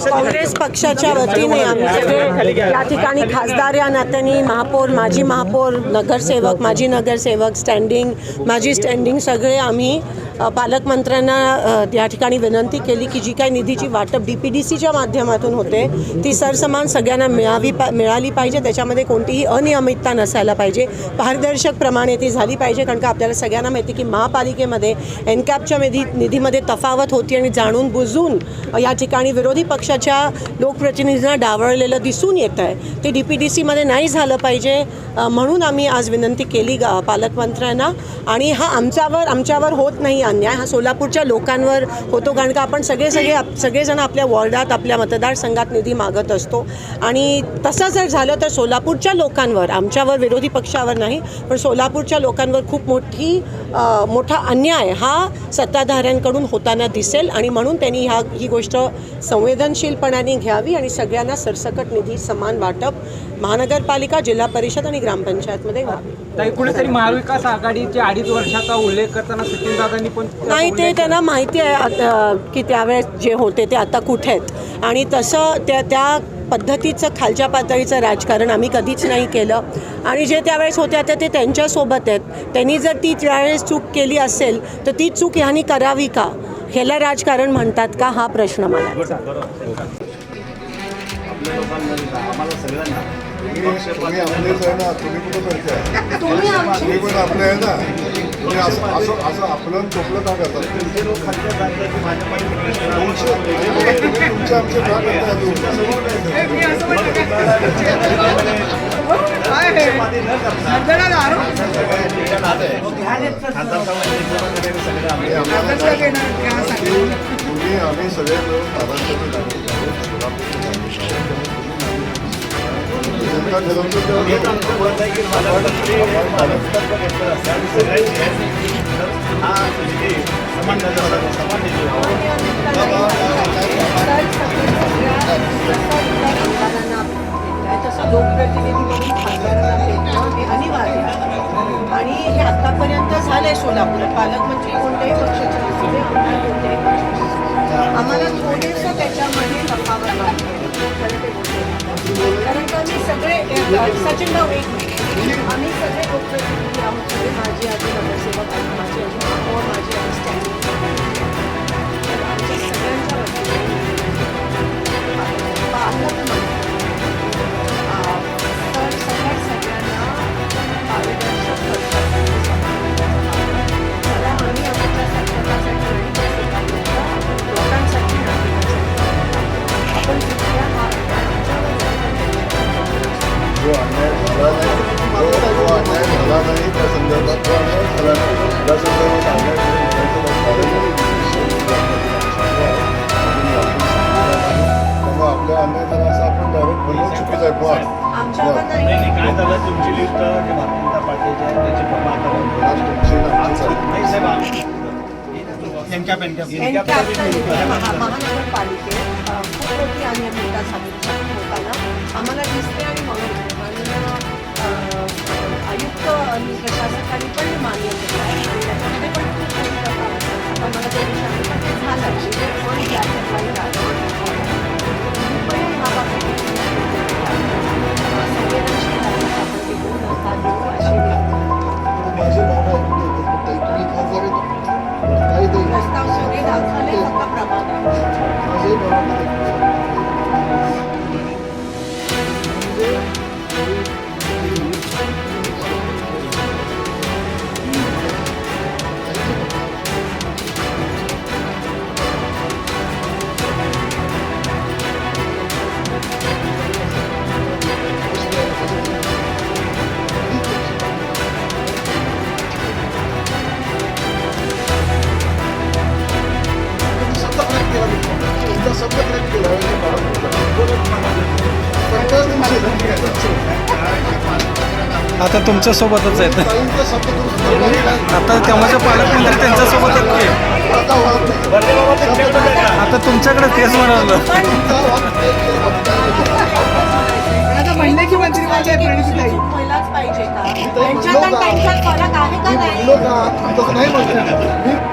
काँग्रेस पक्षाच्या वतीने आमच्याकडे या ठिकाणी खासदार या नात्याने महापौर माजी महापौर नगरसेवक माजी नगरसेवक स्टँडिंग माजी स्टँडिंग सगळे आम्ही पालकमंत्र्यांना या ठिकाणी विनंती केली की जी काही निधीची वाटप डी पी डी सीच्या माध्यमातून होते ती सरसमान सगळ्यांना मिळावी पा मिळाली पाहिजे. त्याच्यामध्ये कोणतीही अनियमितता नसायला पाहिजे. पारदर्शकप्रमाणे ती झाली पाहिजे कारण का आपल्याला सगळ्यांना माहिती की महापालिकेमध्ये एनकॅपच्या निधी निधीमध्ये तफावत होती आणि जाणून बुजून या ठिकाणी विरोधी पक्षाच्या लोकप्रतिनिधींना डावळलेलं दिसून येत आहे. ते डी पी डी सीमध्ये नाही झालं पाहिजे म्हणून आम्ही आज विनंती केली गा- पालकमंत्र्यांना. आणि हा आमच्यावर आमच्यावर होत नाही अन्याय हा सोलापूरच्या लोकांवर होतो. कारण का आपण सगळे सगळे आप- सगळेजण आपल्या वॉर्डात आपल्या मतदारसंघात निधी मागत असतो. आणि तसं जर झालं तर सोलापूरच्या लोकांवर आमच्यावर विरोधी पक्षावर नाही पण सोलापूरच्या लोकांवर खूप मोठी मोठा अन्याय हा सत्ताधाऱ्यांकडून होताना दिसेल. आणि म्हणून त्यांनी ह्या ही गोष्ट संवेदनशीलपणाने घ्यावी आणि सगळ्यांना सरसकट निधी समान वाटप महानगरपालिका जिल्हा परिषद आणि ग्रामपंचायतमध्ये व्हावी. कुठेतरी महाविकास आघाडीच्या अडीच वर्षाचा उल्लेख करताना सचिनदादांनी पण नाही ते त्यांना माहिती आहे की त्यावेळेस जे होते ते आता कुठे आहेत. आणि तसं त्या त्या पद्धतीचं खालच्या पातळीचं राजकारण आम्ही कधीच नाही केलं. आणि जे त्यावेळेस होते आता ते त्यांच्यासोबत आहेत. त्यांनी जर ती त्यावेळेस चूक केली असेल तर ती चूक ह्यांनी करावी का? ह्याला राजकारण म्हणतात का? हा प्रश्न मला. आपले चोपलं का करतात तुमचे लोक खालच्या जातात माझ्या पाहिजे तुमचे तुम्ही आम्ही सगळे मिळून आतापर्यंत झालंय सोलापुरात पालकमंत्री म्हणजे कोणत्याही पक्षाचे असू कोणत्याही पक्षाचे. असू आम्हाला थोडेसं त्याच्यामध्ये तफावत वाटते कारण का आम्ही सगळे सचिन भाऊ एक आम्ही सगळे लोकप्रतिनिधी आहोत माझी आजी नगरसेवक आणि माझी आजी माझी आपण डायरेक्ट बोलणं चुकीचं आहे पण नाही नाही काय झालं तुमची लिस्ट जे भारतीय जनता पार्टीची आहे त्याची पण आज तुमची आणि आमची चालली. नाही साहेब आम्ही- एनकॅप एनकॅप महानगरपालिकेत अ, खूप मोठी होताना आम्हाला दिसते आणि म्हणून अ, आयुक्त आणि प्रशासक आता तुमच्या सोबतच आहेत. आता तेव्हाचे पालकमंत्री त्यांच्या सोबतच की? आता तुमच्याकडे तेच म्हणाल. का आणि